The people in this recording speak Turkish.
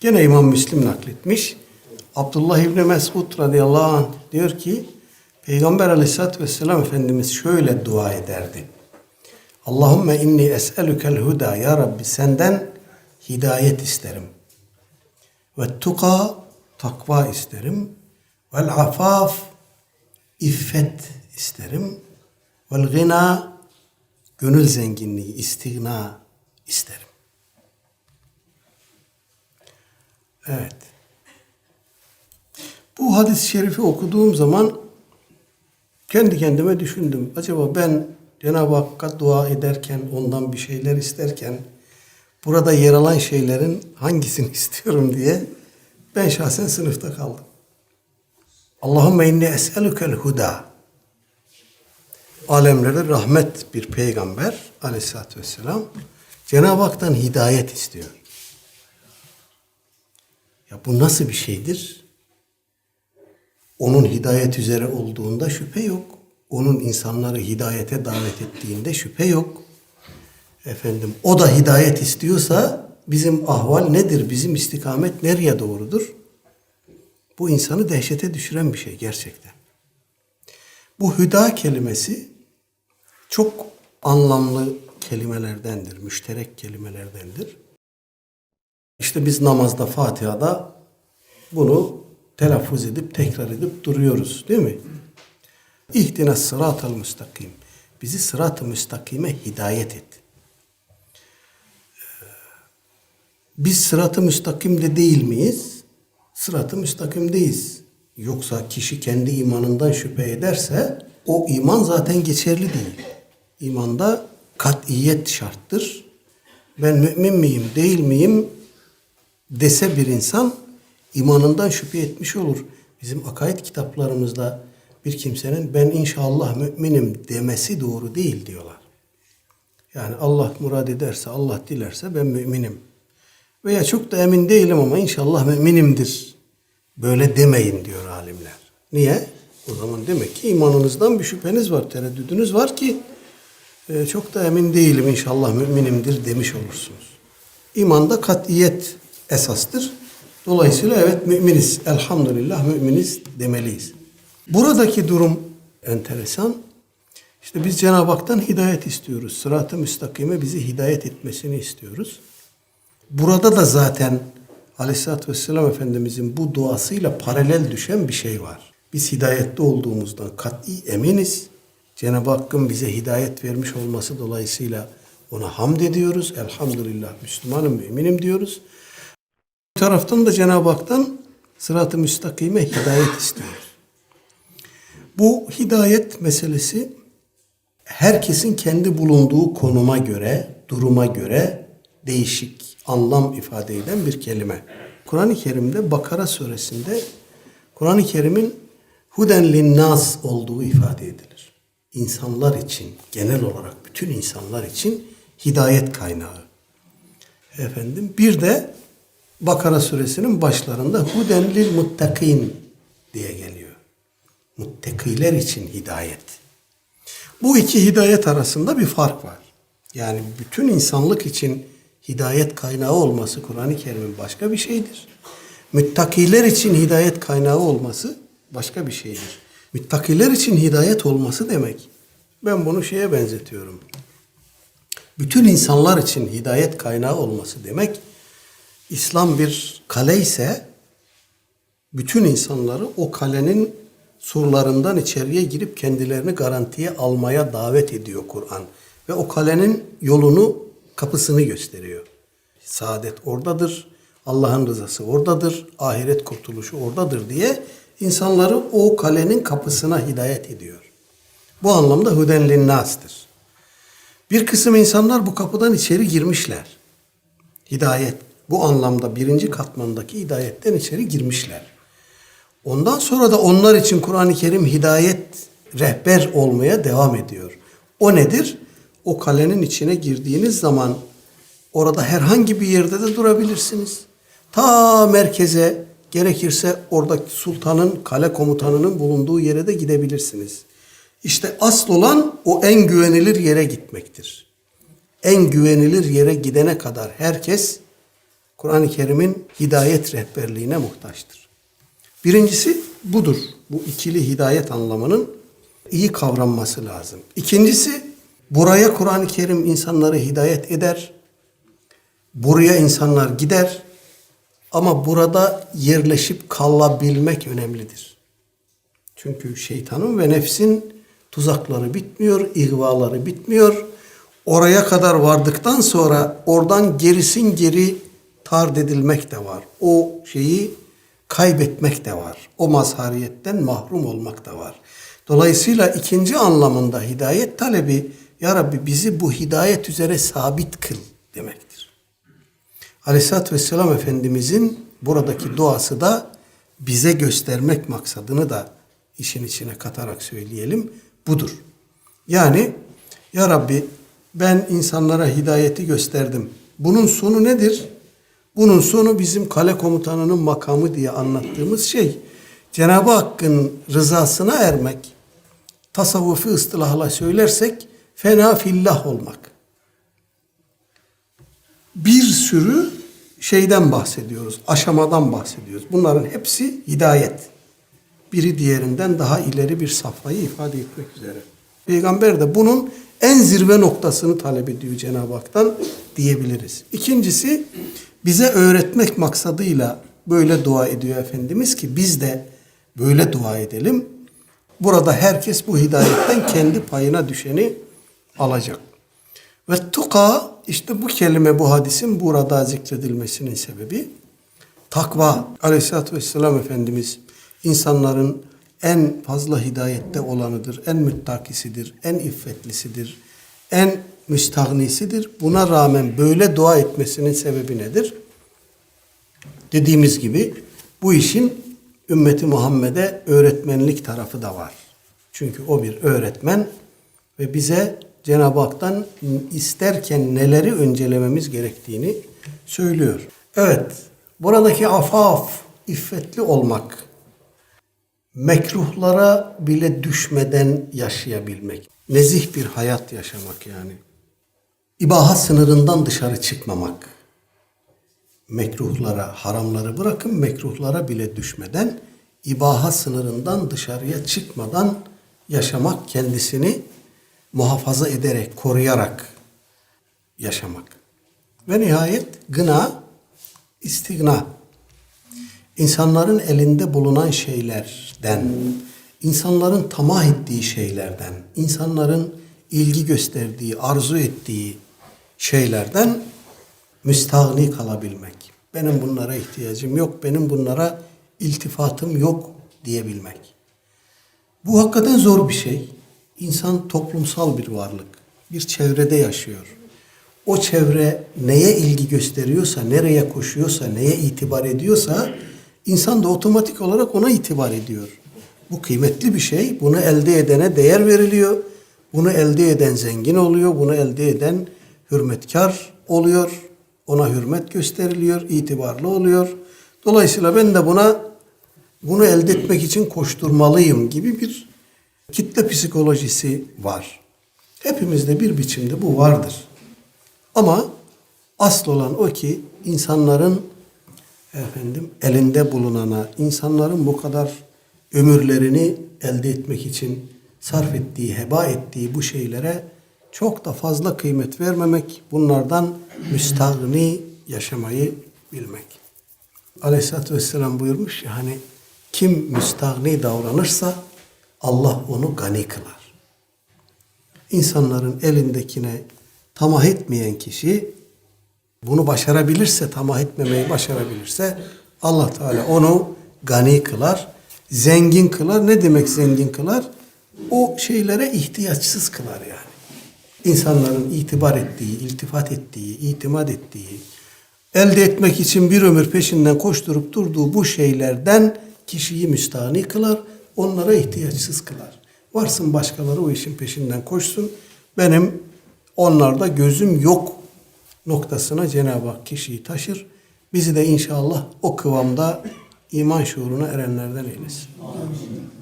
Gene İmam Müslim nakletmiş. Abdullah İbni Mesud radıyallahu anh diyor ki Peygamber aleyhissalatü vesselam Efendimiz şöyle dua ederdi. Allahümme inni es'elükel huda ya Rabbi senden hidayet isterim. Ve tuka takva isterim. Vel afaf iffet isterim. Vel gina gönül zenginliği, istigna isterim. Evet. Bu hadis-i şerifi okuduğum zaman kendi kendime düşündüm. Acaba ben Cenab-ı Hakk'a dua ederken, ondan bir şeyler isterken burada yer alan şeylerin hangisini istiyorum diye ben şahsen sınıfta kaldım. Allahümme inni es'elükel huda. Alemlere rahmet bir peygamber aleyhissalatü vesselam Cenab-ı Hak'tan hidayet istiyor. Ya bu nasıl bir şeydir? Onun hidayet üzere olduğunda şüphe yok. Onun insanları hidayete davet ettiğinde şüphe yok. Efendim o da hidayet istiyorsa bizim ahval nedir? Bizim istikamet nereye doğrudur? Bu insanı dehşete düşüren bir şey gerçekten. Bu hüda kelimesi çok anlamlı kelimelerdendir, müşterek kelimelerdendir. İşte biz namazda, Fatiha'da bunu telaffuz edip tekrar edip duruyoruz değil mi? İhdina sıratal müstakim. Bizi sırat-ı müstakime hidayet et. Ee, Biz sırat-ı müstakimde değil miyiz? Sırat-ı müstakimdeyiz. Yoksa kişi kendi imanından şüphe ederse o iman zaten geçerli değil. İmanda kat'iyet şarttır. Ben mümin miyim, değil miyim dese bir insan imanından şüphe etmiş olur. Bizim akaid kitaplarımızda bir kimsenin ben inşallah müminim demesi doğru değil diyorlar. Yani Allah murad ederse, Allah dilerse ben müminim. Veya çok da emin değilim ama inşallah müminimdir. Böyle demeyin diyor alimler. Niye? O zaman demek ki imanınızdan bir şüpheniz var, tereddüdünüz var ki e, çok da emin değilim inşallah müminimdir demiş olursunuz. İmanda katiyet esastır. Dolayısıyla evet müminiz. Elhamdülillah müminiz demeliyiz. Buradaki durum enteresan. İşte biz Cenab-ı Hak'tan hidayet istiyoruz. Sırat-ı müstakime bizi hidayet etmesini istiyoruz. Burada da zaten Aleyhisselatü Vesselam Efendimizin bu duasıyla paralel düşen bir şey var. Biz hidayette olduğumuzdan kat'i eminiz. Cenab-ı Hakk'ın bize hidayet vermiş olması dolayısıyla ona hamd ediyoruz. Elhamdülillah Müslümanım, müminim diyoruz. Taraftan da Cenab-ı Hak'tan sırat-ı müstakime hidayet istiyoruz. Bu hidayet meselesi herkesin kendi bulunduğu konuma göre, duruma göre değişik anlam ifade eden bir kelime. Kur'an-ı Kerim'de Bakara suresinde Kur'an-ı Kerim'in huden linnas olduğu ifade edilir. İnsanlar için, genel olarak bütün insanlar için hidayet kaynağı. Efendim bir de Bakara suresinin başlarında huden lil muttakin diye geliyor. Muttakiler için hidayet. Bu iki hidayet arasında bir fark var. Yani bütün insanlık için hidayet kaynağı olması Kur'an-ı Kerim'in başka bir şeydir. Müttakiler için hidayet kaynağı olması başka bir şeydir. Müttakiler için hidayet olması demek. Ben bunu şeye benzetiyorum. Bütün insanlar için hidayet kaynağı olması demek. İslam bir kale ise bütün insanları o kalenin surlarından içeriye girip kendilerini garantiye almaya davet ediyor Kur'an. Ve o kalenin yolunu, kapısını gösteriyor. Saadet oradadır, Allah'ın rızası oradadır, ahiret kurtuluşu oradadır diye insanları o kalenin kapısına hidayet ediyor. Bu anlamda huden linnas'tır. Bir kısım insanlar bu kapıdan içeri girmişler. Hidayet bu anlamda birinci katmandaki hidayetten içeri girmişler. Ondan sonra da onlar için Kur'an-ı Kerim hidayet rehber olmaya devam ediyor. O nedir? O kalenin içine girdiğiniz zaman orada herhangi bir yerde de durabilirsiniz. Ta merkeze gerekirse oradaki sultanın, kale komutanının bulunduğu yere de gidebilirsiniz. İşte asıl olan o en güvenilir yere gitmektir. En güvenilir yere gidene kadar herkes Kur'an-ı Kerim'in hidayet rehberliğine muhtaçtır. Birincisi budur. Bu ikili hidayet anlamının iyi kavranması lazım. İkincisi buraya Kur'an-ı Kerim insanları hidayet eder. Buraya insanlar gider. Ama burada yerleşip kalabilmek önemlidir. Çünkü şeytanın ve nefsin tuzakları bitmiyor, ihvaları bitmiyor. Oraya kadar vardıktan sonra oradan gerisin geri tard edilmek de var. O şeyi kaybetmek de var. O mazhariyetten mahrum olmak da var. Dolayısıyla ikinci anlamında hidayet talebi Ya Rabbi bizi bu hidayet üzere sabit kıl demektir. Aleyhisselatü Vesselam Efendimizin buradaki duası da bize göstermek maksadını da işin içine katarak söyleyelim budur. Yani Ya Rabbi ben insanlara hidayeti gösterdim. Bunun sonu nedir? Bunun sonu bizim kale komutanının makamı diye anlattığımız şey Cenab-ı Hakk'ın rızasına ermek. Tasavvufi ıstılahla söylersek fena fillah olmak. Bir sürü şeyden bahsediyoruz, aşamadan bahsediyoruz. Bunların hepsi hidayet. Biri diğerinden daha ileri bir safhayı ifade etmek üzere. Peygamber de bunun en zirve noktasını talep ediyor Cenab-ı Hak'tan diyebiliriz. İkincisi bize öğretmek maksadıyla böyle dua ediyor Efendimiz ki biz de böyle dua edelim. Burada herkes bu hidayetten kendi payına düşeni alacak. Ve tuka işte bu kelime bu hadisin burada zikredilmesinin sebebi takva. Aleyhisselatü Vesselam Efendimiz insanların en fazla hidayette olanıdır, en müttakisidir, en iffetlisidir, en müstahnisidir. Buna rağmen böyle dua etmesinin sebebi nedir? Dediğimiz gibi bu işin ümmeti Muhammed'e öğretmenlik tarafı da var. Çünkü o bir öğretmen ve bize Cenab-ı Hak'tan isterken neleri öncelememiz gerektiğini söylüyor. Evet, buradaki afaf, iffetli olmak, mekruhlara bile düşmeden yaşayabilmek, nezih bir hayat yaşamak yani. İbaha sınırından dışarı çıkmamak, mekruhlara, haramları bırakın mekruhlara bile düşmeden ibaha sınırından dışarıya çıkmadan yaşamak kendisini muhafaza ederek, koruyarak yaşamak. Ve nihayet gına, istigna. İnsanların elinde bulunan şeylerden, insanların tamah ettiği şeylerden, insanların ilgi gösterdiği, arzu ettiği şeylerden müstahni kalabilmek. Benim bunlara ihtiyacım yok, benim bunlara iltifatım yok diyebilmek. Bu hakikaten zor bir şey. İnsan toplumsal bir varlık. Bir çevrede yaşıyor. O çevre neye ilgi gösteriyorsa, nereye koşuyorsa, neye itibar ediyorsa insan da otomatik olarak ona itibar ediyor. Bu kıymetli bir şey. Bunu elde edene değer veriliyor. Bunu elde eden zengin oluyor. Bunu elde eden hürmetkar oluyor. Ona hürmet gösteriliyor, itibarlı oluyor. Dolayısıyla ben de buna bunu elde etmek için koşturmalıyım gibi bir kitle psikolojisi var. Hepimizde bir biçimde bu vardır. Ama asıl olan o ki insanların efendim elinde bulunana, insanların bu kadar ömürlerini elde etmek için sarf ettiği, heba ettiği bu şeylere çok da fazla kıymet vermemek, bunlardan müstahni yaşamayı bilmek. Aleyhisselatü Vesselam buyurmuş ya hani kim müstahni davranırsa Allah onu gani kılar. İnsanların elindekine tamah etmeyen kişi bunu başarabilirse, tamah etmemeyi başarabilirse Allah Teala onu gani kılar, zengin kılar. Ne demek zengin kılar? O şeylere ihtiyaçsız kılar yani. İnsanların itibar ettiği, iltifat ettiği, itimat ettiği, elde etmek için bir ömür peşinden koşturup durduğu bu şeylerden kişiyi müstahni kılar, onlara ihtiyaçsız kılar. Varsın başkaları o işin peşinden koşsun, benim onlarda gözüm yok noktasına Cenab-ı Hak kişiyi taşır. Bizi de inşallah o kıvamda iman şuuruna erenlerden eylesin. Amin.